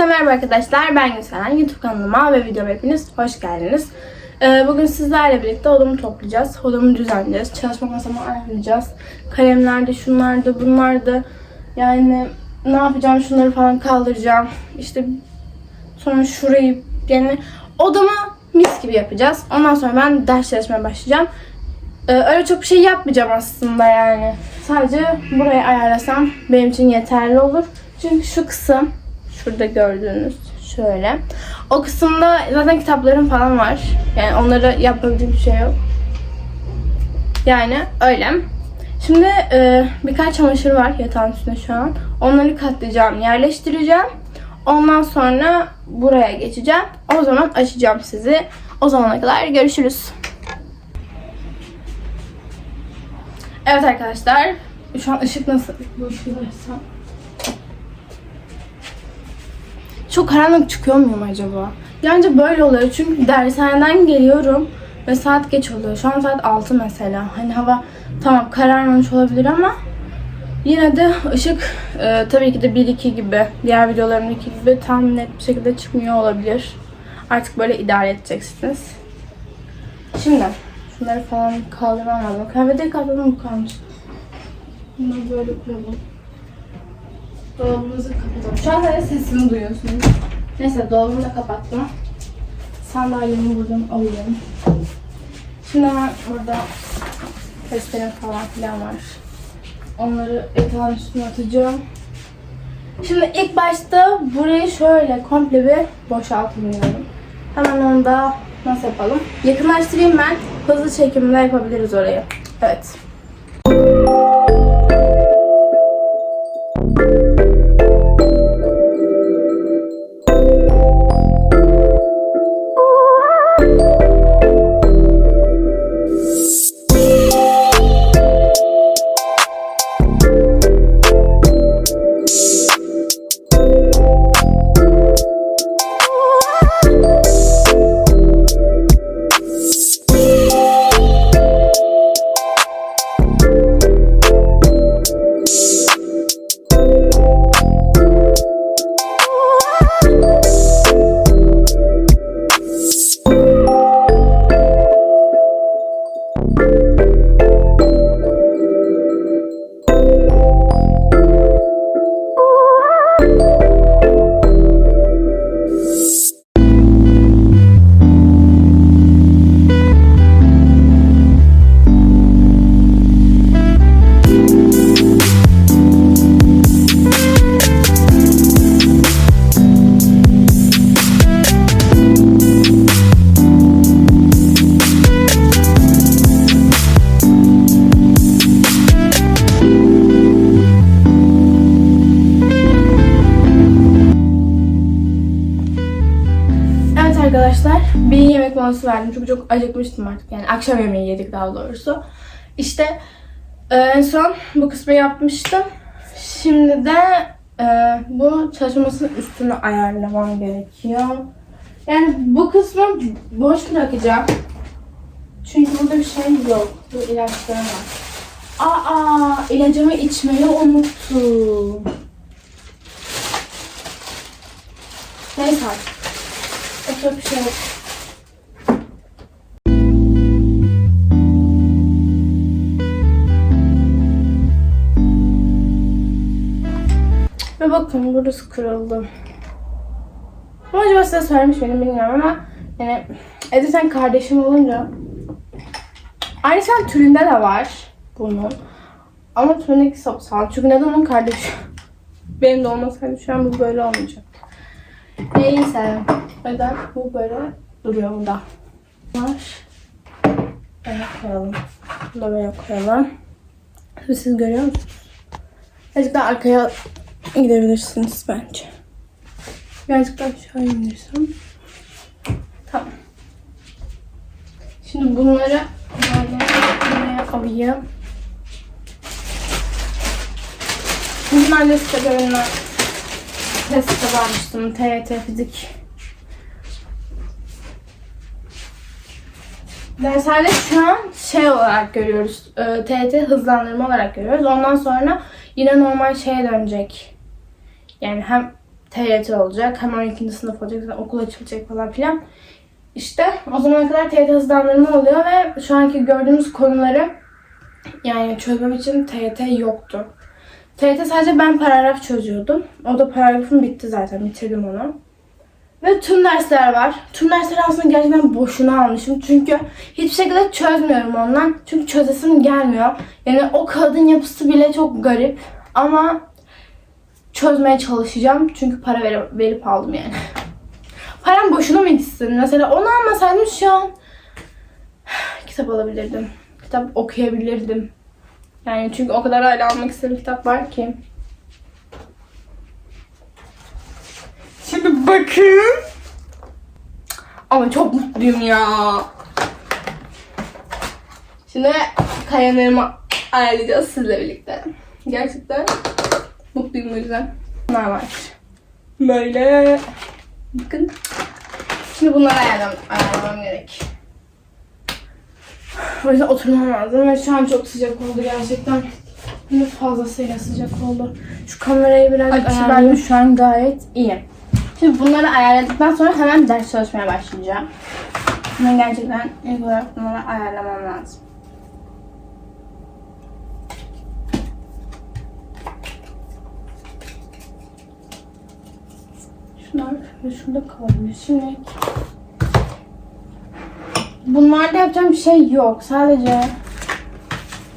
Herkese merhaba arkadaşlar. Ben Gülseren. YouTube kanalıma ve videoma hepiniz hoş geldiniz. Ee, bugün sizlerle birlikte odamı toplayacağız. Odamı düzenleyeceğiz. Çalışma masamı ayarlayacağız. Kalemlerde, şunlarda, bunlarda. Yani ne yapacağım? Şunları falan kaldıracağım. İşte sonra şurayı yani odamı mis gibi yapacağız. Ondan sonra ben ders çalışmaya başlayacağım. Ee, öyle çok bir şey yapmayacağım aslında yani. Sadece burayı ayarlasam benim için yeterli olur. Çünkü şu kısım şurada gördüğünüz şöyle. O kısımda zaten kitaplarım falan var. Yani onları yapabildiğim bir şey yok. Yani öyle. Şimdi e, birkaç çamaşır var yatağın üstünde şu an. Onları katlayacağım, yerleştireceğim. Ondan sonra buraya geçeceğim. O zaman açacağım sizi. O zamana kadar görüşürüz. Evet arkadaşlar. Şu an ışık nasıl? Bu ışığı versem. Çok karanlık çıkıyor muyum acaba? Bence böyle oluyor çünkü dershaneden geliyorum ve saat geç oluyor. Şu an saat 6 mesela. Hani hava tamam kararmamış olabilir ama yine de ışık e, tabii ki de 1-2 gibi diğer videolarımdaki gibi tam net bir şekilde çıkmıyor olabilir. Artık böyle idare edeceksiniz. Şimdi şunları falan kaldırmam lazım. Kahvede kaldırmam mı kalmış? Bunları böyle koyalım. Dolabımızı kapatalım. Şu an sadece sesimi duyuyorsunuz. Neyse dolabımı da kapattım. Sandalyemi buradan alıyorum. Şimdi hemen burada testlerim falan filan var. Onları yatağın üstüne atacağım. Şimdi ilk başta burayı şöyle komple bir boşaltmıyorum. Hemen onu da nasıl yapalım? Yakınlaştırayım ben. Hızlı çekimle yapabiliriz orayı. Evet molası verdim çünkü çok acıkmıştım artık yani akşam yemeği yedik daha doğrusu. İşte e, en son bu kısmı yapmıştım. Şimdi de e, bu çalışmasının üstünü ayarlamam gerekiyor. Yani bu kısmı boş bırakacağım. Çünkü burada bir şey yok. Bu ilaçlarım var. Aa ilacımı içmeyi unuttum. Neyse artık. Yapacak bir şey yok. Ve bakın burası kırıldı. Ama acaba size söylemiş miydim bilmiyorum ama yani Edison kardeşim olunca aynı sen türünde de var bunun. Ama türündeki sapsal. Çünkü neden onun kardeşi? Benim de olmasaydı şu an bu böyle olmayacak. Neyse. Neden bu böyle duruyor burada. Var. Böyle koyalım. Bunu da böyle koyalım. Siz görüyor musunuz? Birazcık daha arkaya gidebilirsiniz bence. Birazcık daha aşağı indirsem. Tamam. Şimdi bunları böyle buraya alayım. Ben de size görünme testi varmıştım. TYT fizik. Dershane şu an şey olarak görüyoruz. E, TYT hızlandırma olarak görüyoruz. Ondan sonra yine normal şeye dönecek. Yani hem TYT olacak. Hemen ikinci sınıf olacak. Zaten okul açılacak falan filan. İşte o zamana kadar TYT hızlandırma oluyor ve şu anki gördüğümüz konuları yani çözmem için TYT yoktu. TYT sadece ben paragraf çözüyordum. O da paragrafım bitti zaten. Bitirdim onu. Ve tüm dersler var. Tüm dersleri aslında gerçekten boşuna almışım. Çünkü hiçbir şekilde çözmüyorum ondan. Çünkü çözesim gelmiyor. Yani o kağıdın yapısı bile çok garip. Ama çözmeye çalışacağım. Çünkü para verip, verip aldım yani. Param boşuna mı gitsin? Mesela onu almasaydım şu an kitap alabilirdim. Kitap okuyabilirdim. Yani çünkü o kadar hala almak istediğim kitap var ki. Şimdi bakın. Ama çok mutluyum ya. Şimdi kalemlerimi ayarlayacağız sizle birlikte. Gerçekten mutluyum o yüzden. Bunlar var. Böyle. Bakın. Şimdi bunları ayarlam ayarlamam gerek. O yüzden oturmam lazım ve şu an çok sıcak oldu gerçekten. Yine fazlasıyla sıcak oldu. Şu kamerayı biraz ayarlayayım. Şu an gayet iyi. Şimdi bunları ayarladıktan sonra hemen ders çalışmaya başlayacağım. Ben gerçekten ilk olarak bunları ayarlamam lazım. Şunlar şöyle şurada kalabilir. Şimdi bunlarda yapacağım bir şey yok. Sadece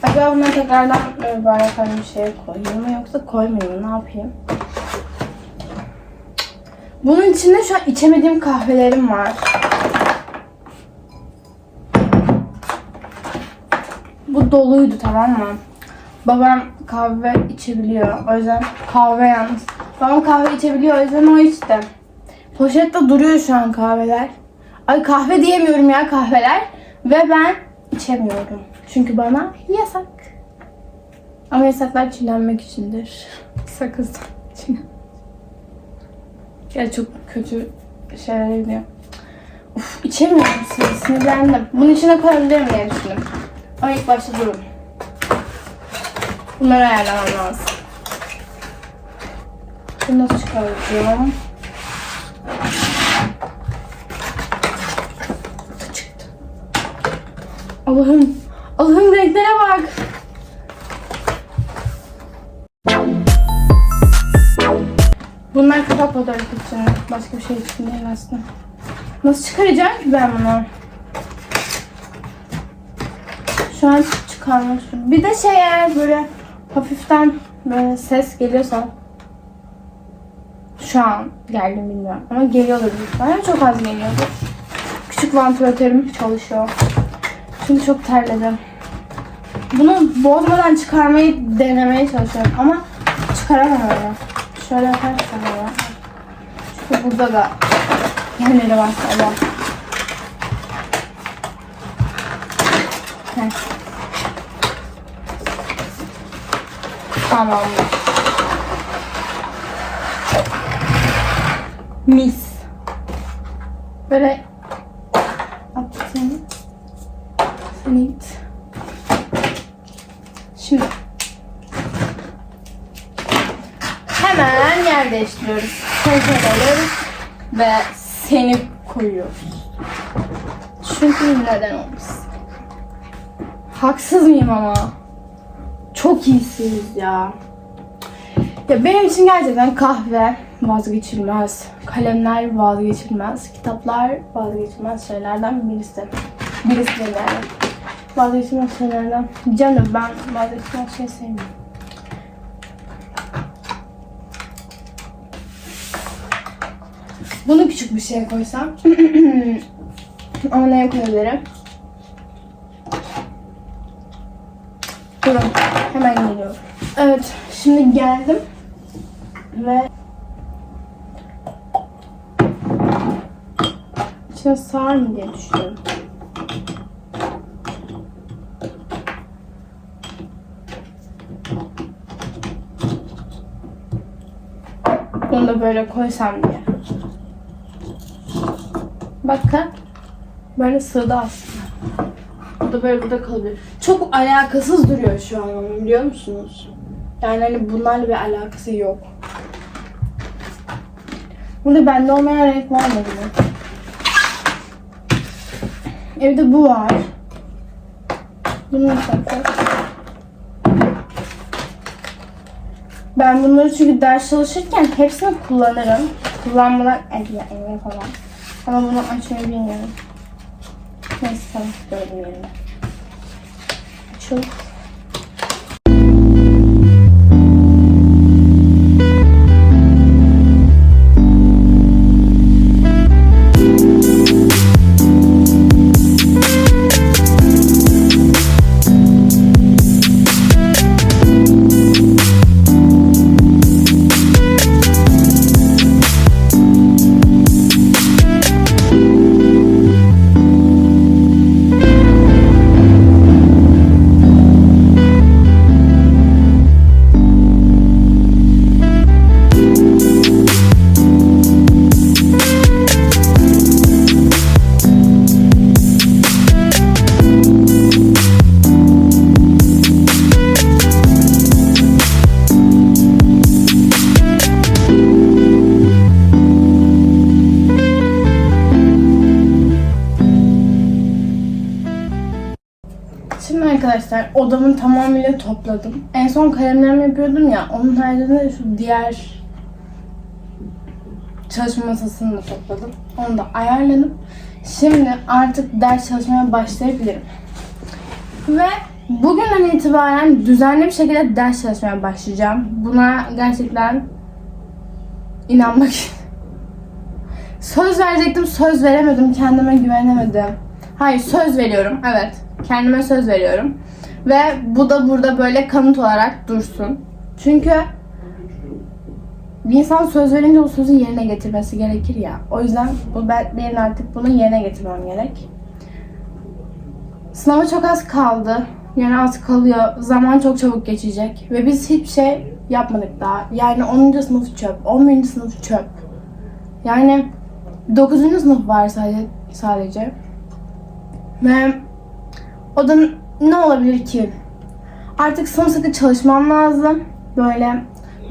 acaba bunları tekrardan böyle bir şeye koyayım mı yoksa koymayayım? Ne yapayım? Bunun içinde şu an içemediğim kahvelerim var. Bu doluydu tamam mı? Babam kahve içebiliyor. O yüzden kahve yalnız. Babam kahve içebiliyor o yüzden o içti. Poşette duruyor şu an kahveler. Ay kahve diyemiyorum ya kahveler. Ve ben içemiyorum. Çünkü bana yasak. Ama yasaklar çiğnenmek içindir. Sakız çiğnen. Ya çok kötü şeyler gidiyor. Uf içemiyorum sizi. Sinirlendim. Bunun içine koyabilirim diye düşündüm. Ama ilk başta durun. Bunları ayarlamam lazım. Bunu nasıl çıkartıyorum? Çıktı. Allah'ım. Allah'ım renklere bak. Bunlar kapak fotoğrafı için. Başka bir şey için değil aslında. Nasıl çıkaracağım ki ben bunu? Şu an istiyorum. Bir de şey eğer böyle hafiften böyle ses geliyorsa şu an geldi mi bilmiyorum ama geliyordur ihtimalle. Çok az geliyordur. Küçük vantilatörüm çalışıyor. Çünkü çok terledim. Bunu bozmadan çıkarmayı denemeye çalışıyorum ama çıkaramam öyle. Şöyle yaparsam ya. Çünkü burada da yerleri var galiba. Heh. Mis. Böyle attım. Sen it. Şimdi hemen yer değiştiriyoruz. Pencere alıyoruz ve seni koyuyoruz. Çünkü neden olmasın? Haksız mıyım ama? Çok iyisiniz ya. Ya benim için gerçekten kahve vazgeçilmez. Kalemler vazgeçilmez. Kitaplar vazgeçilmez şeylerden birisi. Birisi değil yani. Vazgeçilmez şeylerden. Canım ben vazgeçilmez şey sevmiyorum. Bunu küçük bir şeye koysam. Ama neye koyabilirim? Durun. Hemen geliyorum. Evet. Şimdi geldim. Ve içine sığar mı diye düşünüyorum. Bunu da böyle koysam diye. Bakın. Böyle sığdı aslında. Bu da böyle burada kalabilir. Çok alakasız duruyor şu an onun biliyor musunuz? Yani hani bunlarla bir alakası yok. Burada bende olmayan renk var mı gibi? Evde bu var. Bunu nasıl yapacağız? Ben bunları çünkü ders çalışırken hepsini kullanırım. Kullanmadan elle, elle falan. Ama bunu açmayı bilmiyorum. Neyse tamam gördüm yerine. Açalım. Arkadaşlar odamı tamamıyla topladım. En son kalemlerimi yapıyordum ya. Onun haricinde şu diğer çalışma masasını da topladım. Onu da ayarladım. Şimdi artık ders çalışmaya başlayabilirim. Ve bugünden itibaren düzenli bir şekilde ders çalışmaya başlayacağım. Buna gerçekten inanmak Söz verecektim, söz veremedim. Kendime güvenemedim. Hayır, söz veriyorum. Evet, kendime söz veriyorum. Ve bu da burada böyle kanıt olarak dursun. Çünkü bir insan söz verince o sözü yerine getirmesi gerekir ya. O yüzden bu ben, benim artık bunu yerine getirmem gerek. Sınava çok az kaldı. Yani az kalıyor. Zaman çok çabuk geçecek. Ve biz hiçbir şey yapmadık daha. Yani 10. sınıf çöp. 11. sınıf çöp. Yani 9. sınıf var sadece. sadece. Ve o da ne olabilir ki? Artık sımsıkı çalışmam lazım. Böyle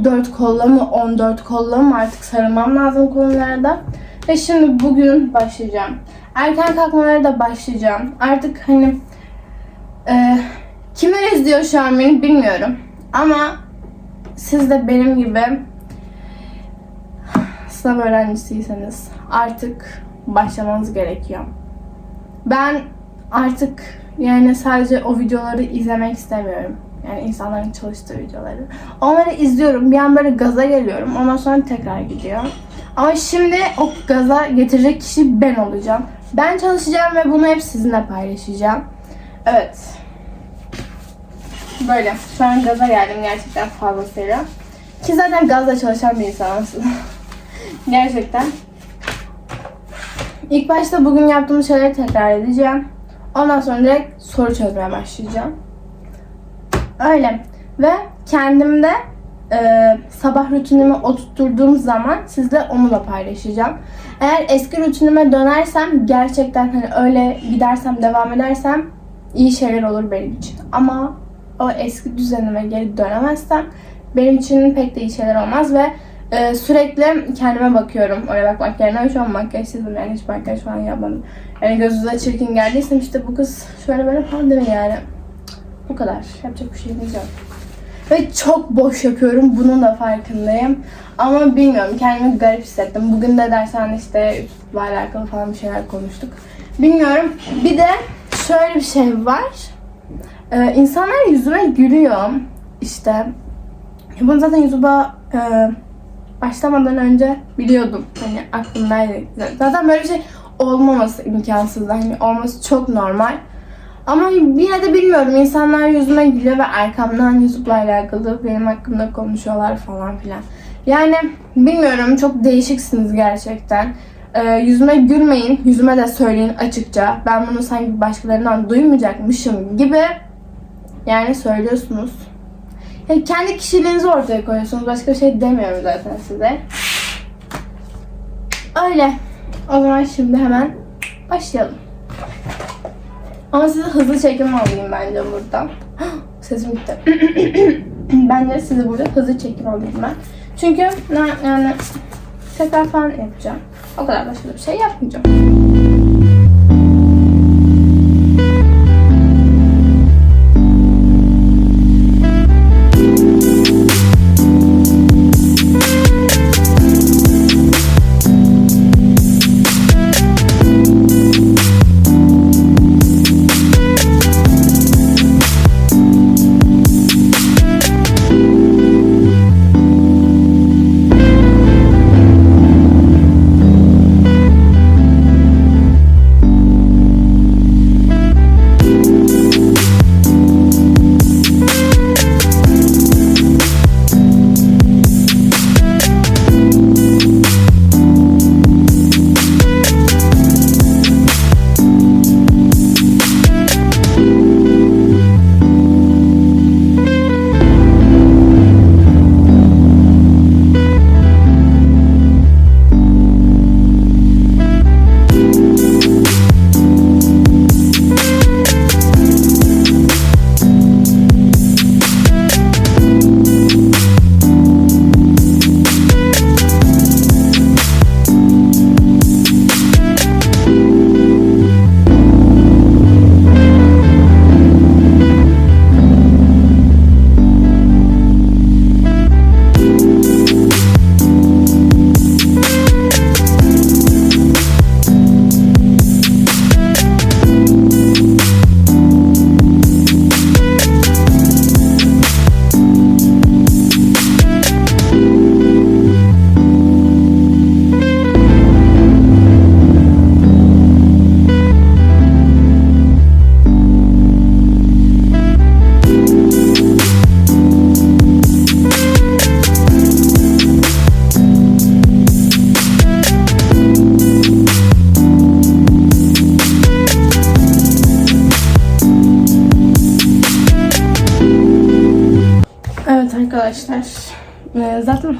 4 kolla mı 14 kolla mı artık sarılmam lazım konularda. Ve şimdi bugün başlayacağım. Erken kalkmalara da başlayacağım. Artık hani e, kimler izliyor şu an beni bilmiyorum. Ama siz de benim gibi sınav öğrencisiyseniz artık başlamanız gerekiyor. Ben artık yani sadece o videoları izlemek istemiyorum. Yani insanların çalıştığı videoları. Onları izliyorum. Bir an böyle gaza geliyorum. Ondan sonra tekrar gidiyor. Ama şimdi o gaza getirecek kişi ben olacağım. Ben çalışacağım ve bunu hep sizinle paylaşacağım. Evet. Böyle. Şu an gaza geldim gerçekten fazlasıyla. Ki zaten gazla çalışan bir insan aslında. gerçekten. İlk başta bugün yaptığım şeyleri tekrar edeceğim. Ondan sonra direkt soru çözmeye başlayacağım. Öyle. Ve kendimde e, sabah rutinimi oturtturduğum zaman sizle onu da paylaşacağım. Eğer eski rutinime dönersem gerçekten hani öyle gidersem devam edersem iyi şeyler olur benim için. Ama o eski düzenime geri dönemezsem benim için pek de iyi şeyler olmaz ve e, sürekli kendime bakıyorum. Oraya bakmak yerine şu an makyajsızım yani hiç makyaj falan yapmadım. Yani gözünüze çirkin geldiysem işte bu kız şöyle böyle falan demeyin yani. Bu kadar. Yapacak bir şey diyeceğim. Ve çok boş yapıyorum. Bunun da farkındayım. Ama bilmiyorum. Kendimi garip hissettim. Bugün de dershanede işte YouTube'la alakalı falan bir şeyler konuştuk. Bilmiyorum. Bir de şöyle bir şey var. Ee, insanlar yüzüme gülüyor. İşte. Bunu zaten YouTube'a e, başlamadan önce biliyordum. Hani aklımdaydı. Zaten böyle bir şey olmaması imkansız. Hani olması çok normal. Ama yine de bilmiyorum. İnsanlar yüzüme gülüyor ve arkamdan YouTube'la alakalı benim hakkımda konuşuyorlar falan filan. Yani bilmiyorum. Çok değişiksiniz gerçekten. Ee, yüzüme gülmeyin. Yüzüme de söyleyin açıkça. Ben bunu sanki başkalarından duymayacakmışım gibi yani söylüyorsunuz. Yani kendi kişiliğinizi ortaya koyuyorsunuz. Başka bir şey demiyorum zaten size. Öyle. O zaman şimdi hemen başlayalım. Ama size hızlı çekim alayım bence burada. Sesim gitti. bence size burada hızlı çekim alayım ben. Çünkü yani tekrar falan yapacağım. O kadar başka bir şey yapmayacağım.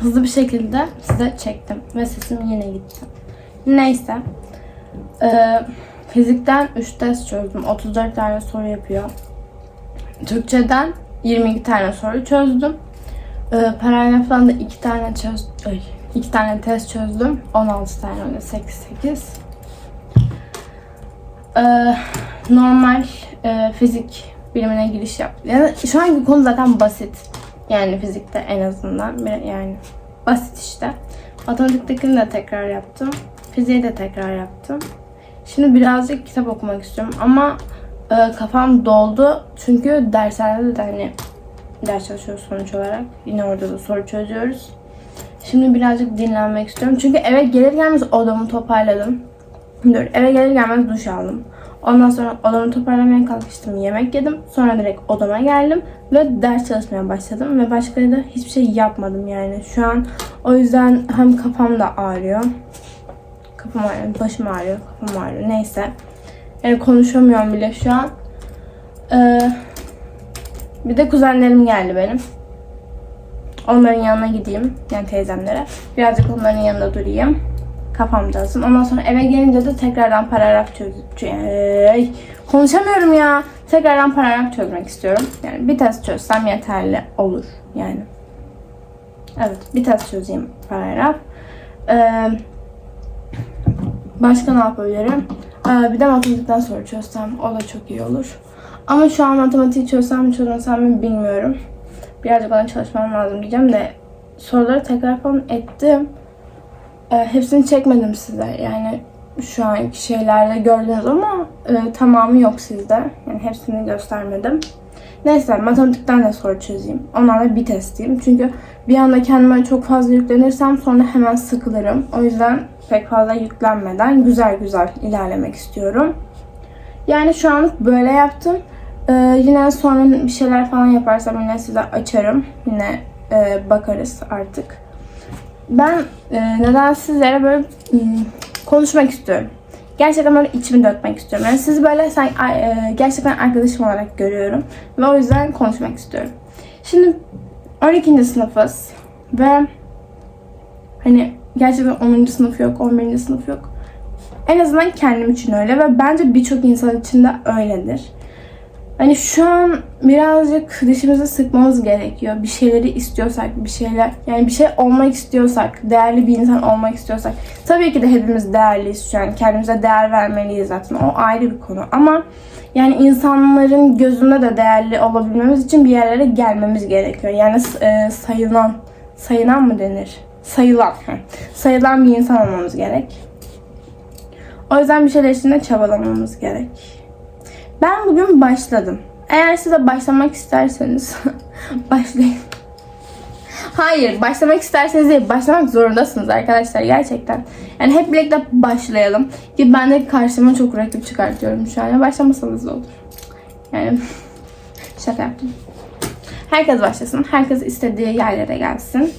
Hızlı bir şekilde size çektim. Ve sesim yine gitti. Neyse. e, Fizikten 3 test çözdüm. 34 tane soru yapıyor. Türkçeden 22 tane soru çözdüm. E, Paragraftan da 2 tane çöz ay, 2 tane test çözdüm. 16 tane öyle 8 8. E, normal e, fizik bilimine giriş yap. Yani şu anki konu zaten basit. Yani fizikte en azından yani basit işte. Matematiktekini de tekrar yaptım. Fiziği de tekrar yaptım. Şimdi birazcık kitap okumak istiyorum ama e, kafam doldu çünkü dershanede de hani ders çalışıyoruz sonuç olarak. Yine orada da soru çözüyoruz. Şimdi birazcık dinlenmek istiyorum. Çünkü eve gelir gelmez odamı toparladım. Dur, eve gelir gelmez duş aldım. Ondan sonra odamı toparlamaya kalkıştım. Yemek yedim. Sonra direkt odama geldim. Ve ders çalışmaya başladım. Ve başka da hiçbir şey yapmadım yani. Şu an o yüzden hem kafam da ağrıyor. Kafam ağrıyor, başım ağrıyor, kafam ağrıyor. Neyse. Yani konuşamıyorum bile şu an. Ee, bir de kuzenlerim geldi benim. Onların yanına gideyim. Yani teyzemlere. Birazcık onların yanında durayım. Kafam dağılsın. Ondan sonra eve gelince de tekrardan paragraf çöz... çö- Konuşamıyorum ya. Tekrardan paragraf çözmek istiyorum. Yani bir test çözsem yeterli olur. Yani. Evet. Bir test çözeyim paragraf. Ee, başka ne yapabilirim? Ee, bir de matematikten soru çözsem. O da çok iyi olur. Ama şu an matematiği çözsem mi çözmesem mi bilmiyorum. Birazcık bana çalışmam lazım diyeceğim de soruları tekrar falan ettim. Ee, hepsini çekmedim size. Yani şu anki şeylerde gördünüz ama e, tamamı yok sizde. Yani hepsini göstermedim. Neyse matematikten de soru çözeyim. Onlarla bir testiyim. Çünkü bir anda kendime çok fazla yüklenirsem sonra hemen sıkılırım. O yüzden pek fazla yüklenmeden güzel güzel ilerlemek istiyorum. Yani şu anlık böyle yaptım. Ee, yine sonra bir şeyler falan yaparsam yine size açarım. Yine e, bakarız artık. Ben e, neden sizlere böyle hmm, konuşmak istiyorum. Gerçekten böyle içimi dökmek istiyorum. Yani sizi böyle sen, e, gerçekten arkadaşım olarak görüyorum. Ve o yüzden konuşmak istiyorum. Şimdi 12. sınıfız. Ve hani gerçekten 10. sınıf yok, 11. sınıf yok. En azından kendim için öyle ve bence birçok insan için de öyledir. Hani şu an birazcık dişimizi sıkmamız gerekiyor. Bir şeyleri istiyorsak, bir şeyler yani bir şey olmak istiyorsak, değerli bir insan olmak istiyorsak. Tabii ki de hepimiz değerliyiz şu an. Kendimize değer vermeliyiz zaten. O ayrı bir konu. Ama yani insanların gözünde de değerli olabilmemiz için bir yerlere gelmemiz gerekiyor. Yani e, sayılan, sayılan mı denir? Sayılan. Sayılan bir insan olmamız gerek. O yüzden bir şeyler için de çabalamamız gerek. Ben bugün başladım. Eğer siz de başlamak isterseniz başlayın. Hayır, başlamak isterseniz değil, başlamak zorundasınız arkadaşlar gerçekten. Yani hep birlikte başlayalım. Ki ben de karşıma çok rakip çıkartıyorum şu an. Ya Başlamasanız da olur. Yani şaka yaptım. Herkes başlasın. Herkes istediği yerlere gelsin.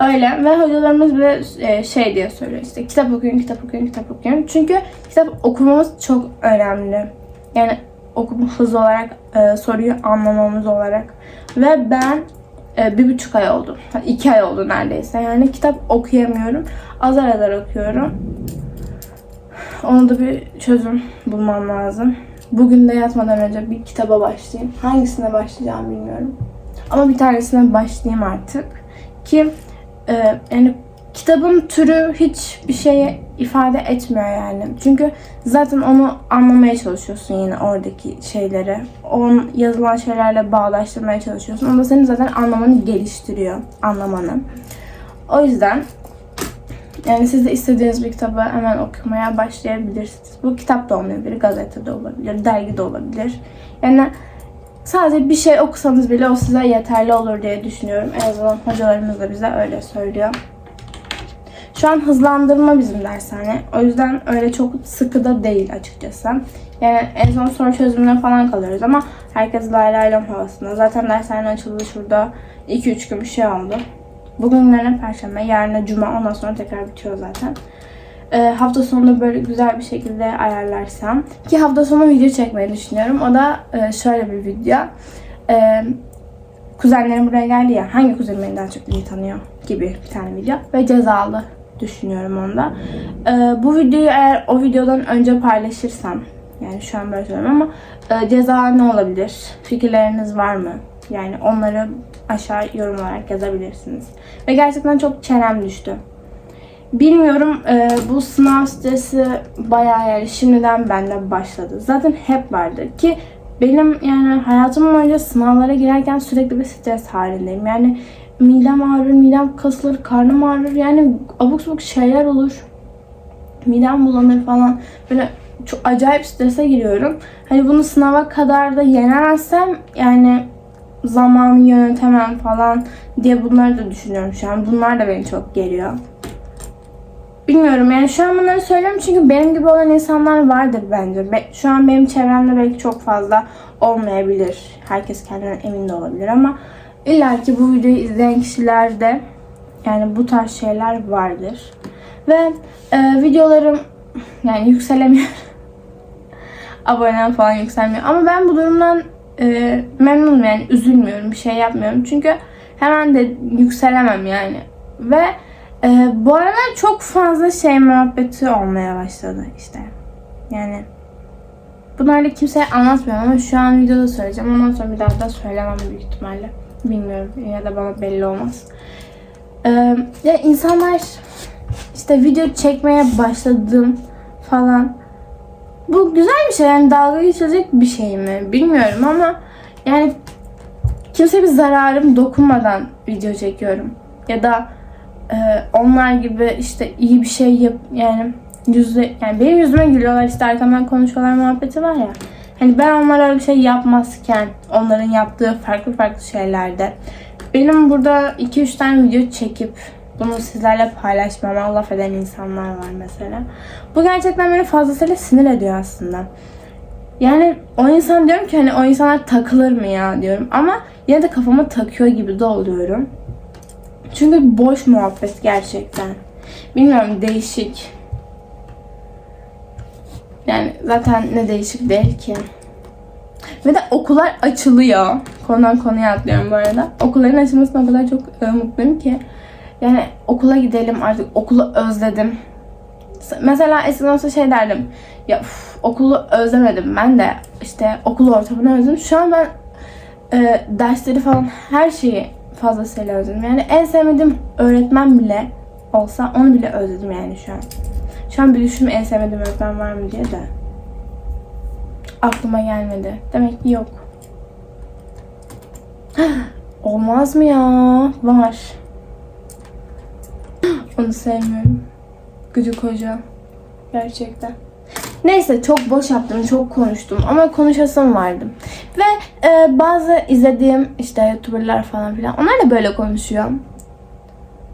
Öyle ve hocalarımız bile e, şey diye söylüyor işte kitap okuyun, kitap okuyun, kitap okuyun. Çünkü kitap okumamız çok önemli. Yani okuma hızı olarak, e, soruyu anlamamız olarak. Ve ben e, bir buçuk ay oldu. İki ay oldu neredeyse. Yani kitap okuyamıyorum. Azar azar okuyorum. Onu da bir çözüm bulmam lazım. Bugün de yatmadan önce bir kitaba başlayayım. Hangisine başlayacağım bilmiyorum. Ama bir tanesine başlayayım artık. Ki e, yani kitabın türü hiç bir şeye ifade etmiyor yani. Çünkü zaten onu anlamaya çalışıyorsun yine oradaki şeyleri. Onun yazılan şeylerle bağdaştırmaya çalışıyorsun. O da senin zaten anlamanı geliştiriyor. Anlamanı. O yüzden yani siz de istediğiniz bir kitabı hemen okumaya başlayabilirsiniz. Bu kitap da olmayabilir, gazete de olabilir, dergi de olabilir. Yani sadece bir şey okusanız bile o size yeterli olur diye düşünüyorum. En azından hocalarımız da bize öyle söylüyor. Şu an hızlandırma bizim dershane. O yüzden öyle çok sıkı da değil açıkçası. Yani en son soru çözümüne falan kalıyoruz ama herkes lay lay havasında. Zaten dershane açıldı şurada 2-3 gün bir şey oldu. Bugün günlerine perşembe, yarına cuma, ondan sonra tekrar bitiyor zaten. Ee, hafta sonunda böyle güzel bir şekilde ayarlarsam. Ki hafta sonu video çekmeyi düşünüyorum. O da e, şöyle bir video. Ee, kuzenlerim buraya geldi ya. Hangi kuzenim daha çok iyi tanıyor gibi bir tane video. Ve cezalı düşünüyorum onda. Ee, bu videoyu eğer o videodan önce paylaşırsam yani şu an böyle söylüyorum ama e, ceza ne olabilir? Fikirleriniz var mı? Yani onları aşağı yorum olarak yazabilirsiniz. Ve gerçekten çok çenem düştü. Bilmiyorum e, bu sınav stresi bayağı yani şimdiden bende başladı. Zaten hep vardı ki benim yani hayatım boyunca sınavlara girerken sürekli bir stres halindeyim. Yani midem ağrır, midem kasılır, karnım ağrır. Yani abuk sabuk şeyler olur. Midem bulanır falan. Böyle çok acayip strese giriyorum. Hani bunu sınava kadar da yenemezsem yani zamanı yönetemem falan diye bunları da düşünüyorum şu an. Bunlar da beni çok geriyor. Bilmiyorum yani şu an bunları söylüyorum çünkü benim gibi olan insanlar vardır bence. Be- Şu an benim çevremde belki çok fazla olmayabilir. Herkes kendinden emin de olabilir ama illa ki bu videoyu izleyen kişilerde yani bu tarz şeyler vardır. Ve e, videolarım yani yükselemiyor. Abonem falan yükselmiyor. Ama ben bu durumdan e, memnunum yani üzülmüyorum. Bir şey yapmıyorum. Çünkü hemen de yükselemem yani. Ve ee, bu aralar çok fazla şey muhabbeti olmaya başladı işte. Yani bunlarla kimseye anlatmıyorum ama şu an videoda söyleyeceğim. Ondan sonra bir daha da söylemem büyük ihtimalle. Bilmiyorum ya da bana belli olmaz. Ee, ya insanlar işte video çekmeye başladım falan. Bu güzel bir şey yani dalga geçilecek bir şey mi bilmiyorum ama yani kimse bir zararım dokunmadan video çekiyorum. Ya da e, onlar gibi işte iyi bir şey yap yani yüzde yani benim yüzüme gülüyorlar işte arkamdan konuşuyorlar muhabbeti var ya. Hani ben onlara bir şey yapmazken onların yaptığı farklı farklı şeylerde benim burada 2-3 tane video çekip bunu sizlerle paylaşmama laf eden insanlar var mesela. Bu gerçekten beni fazlasıyla sinir ediyor aslında. Yani o insan diyorum ki hani o insanlar takılır mı ya diyorum ama yine de kafama takıyor gibi de oluyorum. Çünkü boş muhabbet gerçekten. Bilmiyorum değişik. Yani zaten ne değişik değil ki. Ve de okullar açılıyor. Konudan konuya atlıyorum bu arada. Okulların açılmasına o kadar çok e, mutluyum ki. Yani okula gidelim artık. Okulu özledim. Mesela eskiden olsa şey derdim. Ya uf, okulu özlemedim ben de işte okul ortamını özledim. Şu an ben e, dersleri falan her şeyi fazlasıyla özledim. Yani en sevmediğim öğretmen bile olsa onu bile özledim yani şu an. Şu an bir düşünüm en sevmediğim öğretmen var mı diye de. Aklıma gelmedi. Demek ki yok. Olmaz mı ya? Var. Onu sevmiyorum. Gıcık hoca. Gerçekten. Neyse çok boş yaptım, çok konuştum ama konuşasım vardı. Ve e, bazı izlediğim işte youtuberlar falan filan onlar da böyle konuşuyor.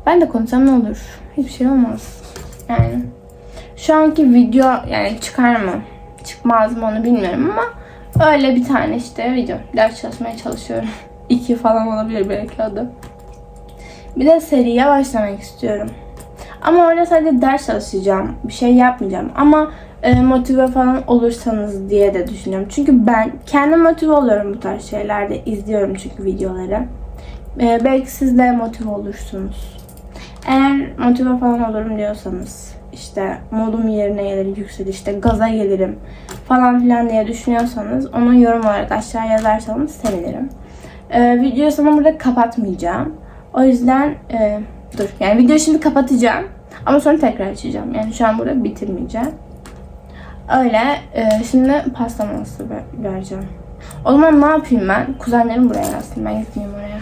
Ben de konuşsam ne olur? Hiçbir şey olmaz. Yani şu anki video yani çıkar mı? Çıkmaz mı onu bilmiyorum ama öyle bir tane işte video. Ders çalışmaya çalışıyorum. İki falan olabilir belki adı. Bir de seriye başlamak istiyorum. Ama orada sadece ders çalışacağım. Bir şey yapmayacağım. Ama e, motive falan olursanız diye de düşünüyorum. Çünkü ben kendim motive oluyorum bu tarz şeylerde. izliyorum çünkü videoları. E, belki siz de motive olursunuz. Eğer motive falan olurum diyorsanız işte modum yerine gelir, yükselir, işte gaza gelirim falan filan diye düşünüyorsanız onu yorum olarak aşağı yazarsanız sevinirim. Ee, videoyu sana burada kapatmayacağım. O yüzden e, dur yani videoyu şimdi kapatacağım ama sonra tekrar açacağım. Yani şu an burada bitirmeyeceğim. Öyle e, şimdi pasta ver- vereceğim. O zaman ne yapayım ben? Kuzenlerim buraya gelsin. Ben gitmeyeyim oraya.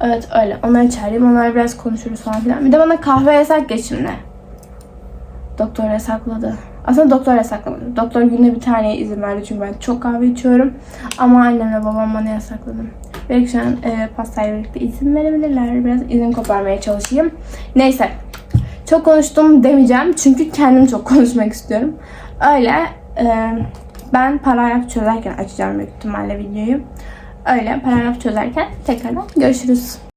Evet öyle. Onları çağırayım. Onlar biraz konuşuruz falan filan. Bir de bana kahve yasak geç şimdi. Doktor yasakladı. Aslında doktor yasaklamadı. Doktor günde bir taneye izin verdi çünkü ben çok kahve içiyorum. Ama annemle babam bana yasakladı. Belki şu an e, pastayla birlikte izin verebilirler. Biraz izin koparmaya çalışayım. Neyse. Çok konuştum demeyeceğim. Çünkü kendim çok konuşmak istiyorum. Öyle. e, ben paragraf çözerken açacağım büyük ihtimalle videoyu. Öyle paragraf çözerken tekrardan görüşürüz.